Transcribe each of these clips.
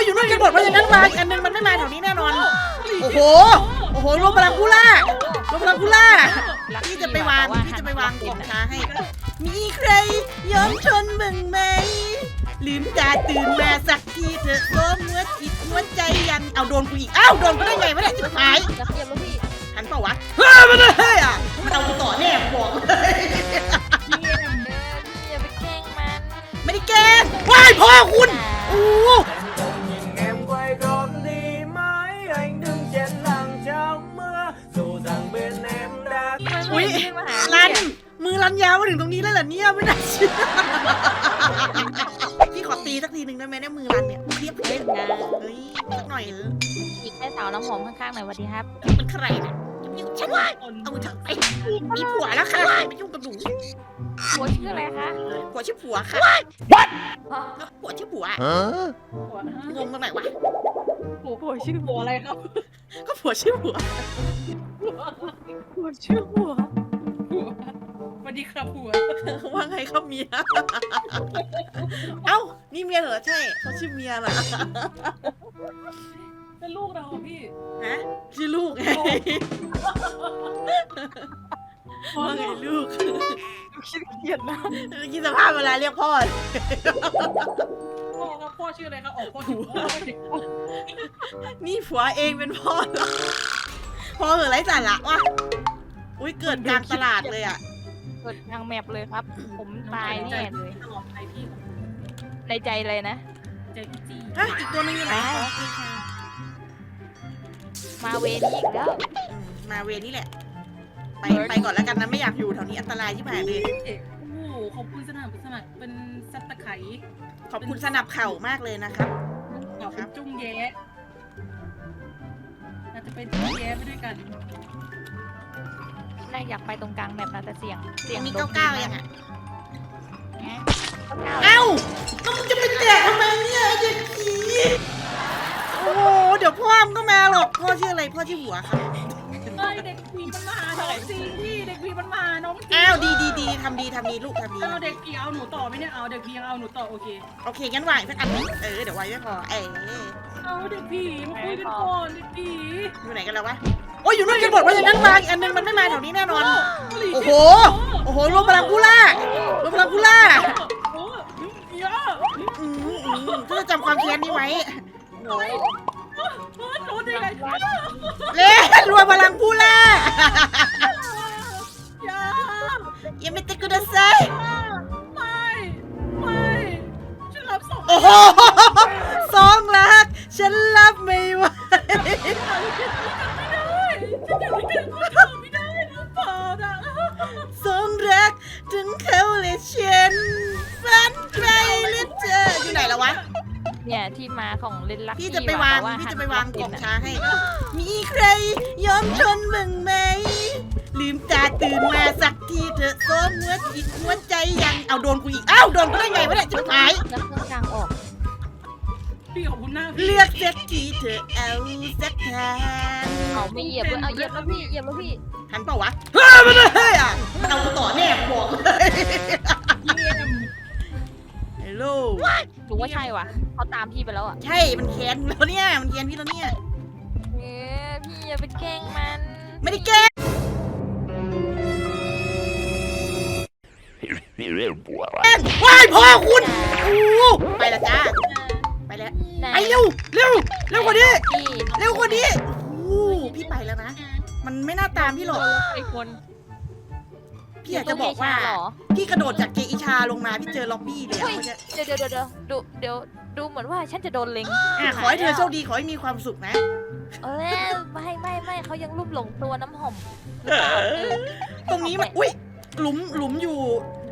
ยอยู่นู่นกันหมดเพราะฉะนั้นมาอีกอันนึงมันไม่มาแถวนี้แน่นอน โอ้โห โอ้โหรวมพลังผู้ล่ารวมพลังผู้ล่าพี่จะไปวางพี่จะไปวางกล่องช้าให้ มีใครยอมทนบ้างไหมลืมตาตื่นมาสักทีเถอะโอ้เมื่อจิตหัวใจยังเอาโดนกูอีกอ้าวโดนกูได้ไงวะเนี่ยจิบหายจะเทียบแล้วพี่หันเปล่าวะเฮ้ยมันเลยอะมันเอากูต่อแน่บอกเลยเทียบเด้อพี่อย่าไปแกล้งมันไม่ได้แกล้งว้ายพ่อคุณโอ้ รันยาวมาถึงตรงนี้แล้วเหรอเนี่ยไม่น่าเชื่อพี่ขอตีสักทีหนึ่งได้ไหมเนี่ยมือรันเนี่ยเทียบเล่นนะเฮ้ยสักหน่อยเอออีกแค่สาวน้ำหอมข้างๆหน่อยสวัสดีครับเป็นใครนะยุ่งฉันว่าเอาเถอะไปมีผัวแล้วค่ะไม่ยุ่งกับหนูหัวชื่ออะไรคะผัวชื่อผัวค่ะอ๋อผัวชื่อผัวงงตรงไหนวะหัวหัวชื่อหัวอะไรครับก็ผัวชื่อผัวหัวชื่อหัวส วัสดีครับผัวว่าไงครับเมีย เอ้า นี่เมียเหรอใช่เขาชื่อเมียเหรอเป็นลูกเราอะพี่ฮะชื่อลูกไงว่าไงลูกคิดเกลียดนะคิดสภาพเวลาเรียกพ่อพ่อครับพ่อชื่ออะไรครับออกพ่อชื่อพ่อเด็กพ่อนี่ผัวเองเป็นพ่อเหรอพ่อเหอะไรสาระวะอุ้ยเกิดกลางตลาดเลยอะ เกิดทางแมปเลยครับ ผมตายแน่เลยตลอดไปพี่ในใจเลยนะใจพี่จีฮะอีกตัวหนึงอยู่ไหนไปอ๋อคือใครมาเวนี้อีกแล้ว อืมมาเวรนี่แหละ ไปไปก่อนแล้วกันนะไม่อยากอยู่แถวนี้อันตรายที่ผ่านเลยเอ๊ะโอ้โหขอบคุณสนามสมัครเป็นซับตะไคร้ขอบคุณสนับเข่ามากเลยนะครับ ขอบคุณจุ้งแย้อาจจะเป็นจุ้งแย้ไปด้วยกัน น่าอยากไปตรงกลางแมปนะแต่เสียง เสียงมีรเก้าถเก้าดียังมอะเก้าเก้าเอ้าแล้วมึงจะไปแจกทำไมเนี่ยไอ้เด็กผีโอ้โห เดี๋ยวพ่อมึงก็มาหรอก พ่อชื่ออะไร พ่อชื่อหัวครับ เฮ้ยเด็กผีมันมาหาน้องจริงพี่เด็กผีมันมาหาน้องจริงอ้าว ดีดีดีทำดีทำดีลูกทำดี เอาเด็กผีเอาหนูต่อไหมเนี่ยเอาเด็กผียังเอาหนูต่อโอเคโอเค งั้นวางอีกสักอันหนึงเออ เดี๋ยวไว้ไม่พอ เออเอาเด็กผีมาคุยกันก่อนเด็กผีอยู่ไหนกันแล้ววะ โอ้ยอยู่นู่นกันหมดเพราะฉะนั้นวางอีกอันนึงมันไม่มาแถวนี้แน่นอน โอ้โห โอ้โหรวมพลังผู้ล่ารวมพลังผู้ล่าโอ้เยอะอืมอืมเพื่อจำความแค้นนี้ไว้โอ้ยโดนได้ไงเล่นรวมพลังผู้ล่า ที่มาของเลนลักพี่จะไปวางแต่พี่หันจะไปวางกล่องล็ช้าให้ มีใครยอมทนบ้างไหม ลืมตาตื่นมาสักทีเถอะโซ่หัวจิตหัวใจยัง เอาโดนกูอีก อ้าวโดนกูได้ไงวะเนี่ยจิบหาย แล้วเครื่องกลางออกพี่ขอบคุณหน้าพี่เลือกสักทีเถอะเอาสักทางเอาไม่เหยียบด้วยเอาเหยียบแล้วพี่เหยียบแล้วพี่หันเปล่าวะ เฮ้ยมันเลยอะมันเอากูต่อแน่บอกเลย เยี่ยม ฮัลโหลถูกว่าใช่ว่ะเขาตามพี่ไปแล้วอะใช่มันแค้นแล้วเนี่ยมันแค้นพี่แล้วเนี่ยเอ๊ะพี่อย่าไปแกล้งมัน ไม่ได้แกล้งว้ายพ่อคุณโอ้ไปละจ้าไปแล้วไหนไปเร็วเร็วเร็วกว่านี้พี่เร็วกว่านี้โอ้พี่ไปแล้วนะ มันไม่น่าตามพี่หรอกไอ้คน พี่อยากจะบอกว่า เหรอ พี่กระโดดจากเกอิชาลงมาพี่เจอล็อบบี้เลยอะเฮ้ย เขาจะเดี๋ยวเดี๋ยวเดี๋ยวดูเดี๋ยวดูเหมือนว่าฉันจะโดนเล็งอะขอให้เธอโชคดีขอให้มีความสุขนะเออไม่ไม่ไม่เขายังรูปหลงตัวน้ำหอมหรือเปล่าเออตรงนี้มันอุ้ยหลุมหลุมอยู่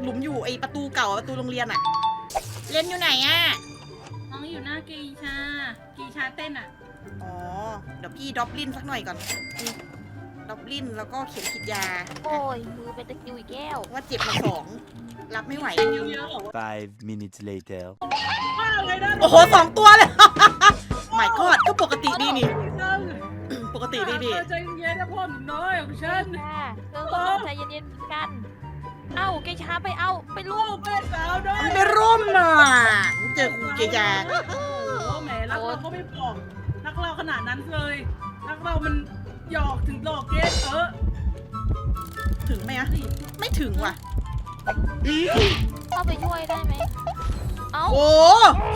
หลุมอยู่ไอประตูเก่าประตูโรงเรียนอะเล่นอยู่ไหนอะน้องอยู่หน้ากีชา กีชาเต้นอะ อ๋อเดี๋ยวพี่ดรอปลินสักหน่อยก่อนนี่ ดรอปลินแล้วก็เข็มฉีดยา โอ้ยมือเป็นตะคริวอีกแก้วว่าเจ็บมาสองรับไม่ไหวเยอะๆเหรอวะ Five minutes later. บ้าอะไรนะโอ้โหสองตัวเลยไม่กอดก็ปกติดีนี่ปกติดีดีใจเย็นๆนะพ่อหนุ่มน้อยของฉันค่ะเรื่องก็ต้องใจเย็นๆเหมือนกัน เอ้าเกช้าไปเอาไปลูลูกกเป็นสาวน้อยมันไปร่มน่ะเจอครูเกยาโอ้โหแหมรักกเราก็ไม่บอกรักเราขนาดนั้นเลยรักเรามัน หยอกถึงหลอกเกสเออถึงไหมอะนี่ไม่ถึงว่ะ เข้าไปช่วยได้ไหม เอ้าโอ้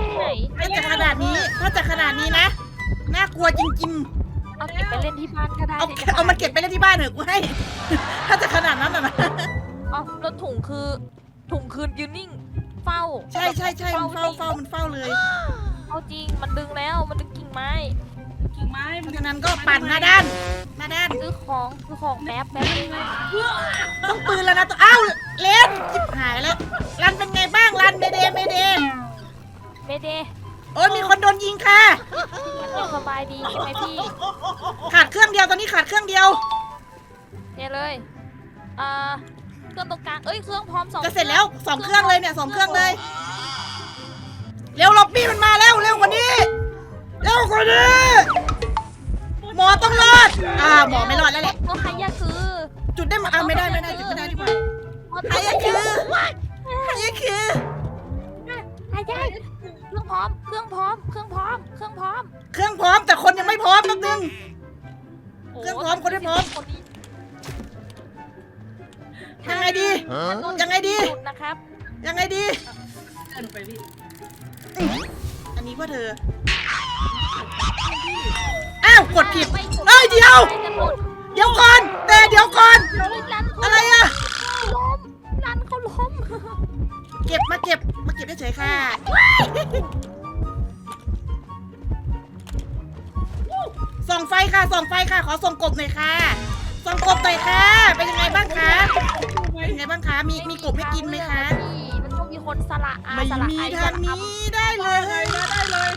ที่ไหนถ้าจะขนาดนี้ถ้าจะขนาดนี้นะ น่ากลัวจริงเอาเก็บไปเล่นที่บ้านก็ๆ ได้เอาสิเอามันเก็บไปเล่นที่บ้านเถอะกูให้ ถ้าจะขนาดนั้นอะนะ เอาแล้วถุงคือ ถุงคืนยืนนิ่ง เฝ้าใช่ใช่ใช่มันเฝ้าเฝ้ามันเฝ้าเลยเอาจริง มันดึงแล้ว มันดึงกิ่งไม้ กิ่งไม้เพมัราะนฉะนั้นก็ปั่นหน้าด้านหน้าด้านซื้อของซื้อของแป๊บแป๊บนึงต้องปืนแล้วนะตัวอ้าวเลนจิบหายแล้วรันเป็นไงบ้างรันเมเดเมเดเมเดย์โอ้ยมีคนโดนยิงค่ะ ยังสบายดีใช่ไหมพี่ขาดเครื่องเดียวตอนนี้ขาดเครื่องเดียวเนี่ยเลยอ่าเครื่องตรงกลางเอ้ยเครื่องพร้อมสองจะเสร็จแล้วสองเครื่องเลยเนี่ยสองเครื่องเลย เร็วล็อบบี้มันมาแล้วเร็วกว่านี้ เร็วกว่านี้ หมอต้องรอด อ่า หมอไม่รอดแล้วแหละตัวใครยาคือจุดได้มาอ่าไม่ได้ไม่ได้จุดไม่ได้ดีกว่าใครอะคือใครอะคือใครยาเครื่องพร้อม เครื่องพร้อม เครื่องพร้อม เครื่องพร้อมเครื่องพร้อมแต่คนยังไม่พร้อมนิดนึง เครื่องพร้อมคนไม่พร้อม คนนี้ยังไงดี ยังไงดีหยุดนะครับ ยังไงดี เดินไปพี่ อันนี้ว่าเธอ อ้าวกดผิดไม่ถูกเอ้ยเดี๋ยวไม่จะกดเดี๋ยวก่อน แต่เดี๋ยวก่อนเฮ้ยรันเขาอะไรอะล้มรันเขาล้มเก็บมาเก็บมาเก็บได้เฉยค่ะ ส่องไฟค่ะส่องไฟค่ะ ขอส่องกบหน่อยค่ะส่องกบหน่อยค่ะ เป็นยังไงบ้างคะถูกไหมเป็นยังไงบ้างคะ มีมีกบให้กินไหมคะพี่มันต้องมีคนสละอาไม่สละมีไอสทางละอัมนี้ได้เลได้ยเลยนะได้เลย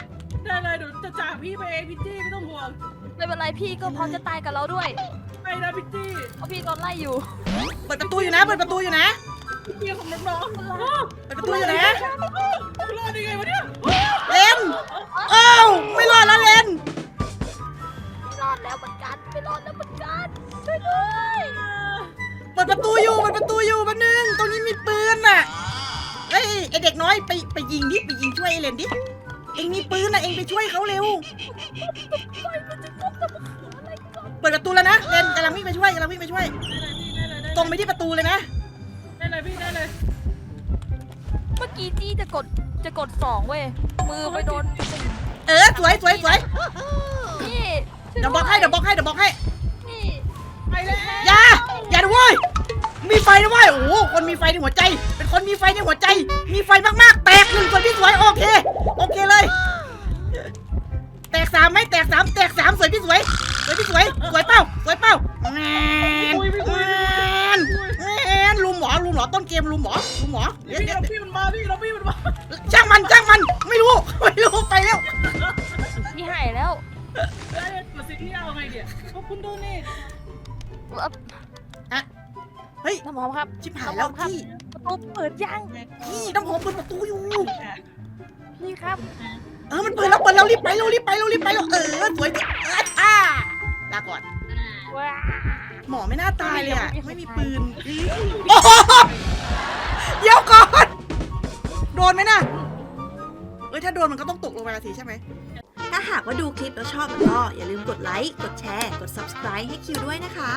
ได้เลยเดี๋ยวจะจากพี่ไปเองพี่จี้ไม่ต้องห่วงไม่เป็นไรพี่ก็พร้อมจะตายกับเราด้วยไปนะพี่จี้เพราะพี่โดนไล่อยู่เปิดประตูอยู่นะ เปิดประตูอยู่นะพี่จี้ของน้องๆโอ้เปิดประตูอยู่นะรอดได้ไงวะ เอนนะเองไปช่วยเขาเร็วเปิดประตูแล้วนะเลนกำลังวิ่งไปช่วยกำลังวิ่งไปช่วย ตรงไปที่ประตูเลยนะ ได้เลยพี่ได้เลยเมื่อกี้จี้จะกดจะกดสองเว้ย มือไปโดนเออสวยสวยสวยพี่ช่วยเดี๋ยวบล็อกให้เดี๋ยวบล็อกให้เดี๋ยวบล็อกให้พี่ไปแล้วอย่าอย่าด้วยมีไฟนะเว้ยโอ้โหคนมีไฟในหัวใจ เป็นคนมีไฟในหัวใจ มีไฟมากๆแตกหนึ่งสวนพี่สวยโอเคโอเคเลย สามไหมแตกสามแตกสามสวยพี่สวยสวยพี่สวยสวยเป้าสวยเป้าแมนแมนแมนลุมหมอลุมหมอต้นเกมลุมหมอลุมหมอเดี๋ยวพี่เดี๋ยวเราพี่มันมาพี่เราพี่มันมาช่างมันช่างมันไม่รู้ไม่รู้ไปแล้วพี่หายแล้วได้เลยกดสิที่เอาไงเดี๋ยวพวกคุณดูนี่เฮ้ยน้ำหอมครับชิบหายแล้วพี่ประตูเปิดยังพี่น้ำหอมเปิดประตูอยู่พี่ครับ เออมันเปิดแล้วเปิดแล้วรีบไปเร็วรีบไปเร็วรีบไปเร็วเออสวยเอออ่าลาก่อน ว้าหมอไม่น่าตายเลยอะไม่มีปืนโอ้โหเดี๋ยวก่อนโดนไหมน่ะเอ้ยถ้าโดนมันก็ต้องตกลงไปละสิใช่ไหมถ้าหากว่าดูคลิปแล้วชอบก็อย่าลืมกดไลค์ กดแชร์ กด subscribe ให้คิวด้วยนะคะ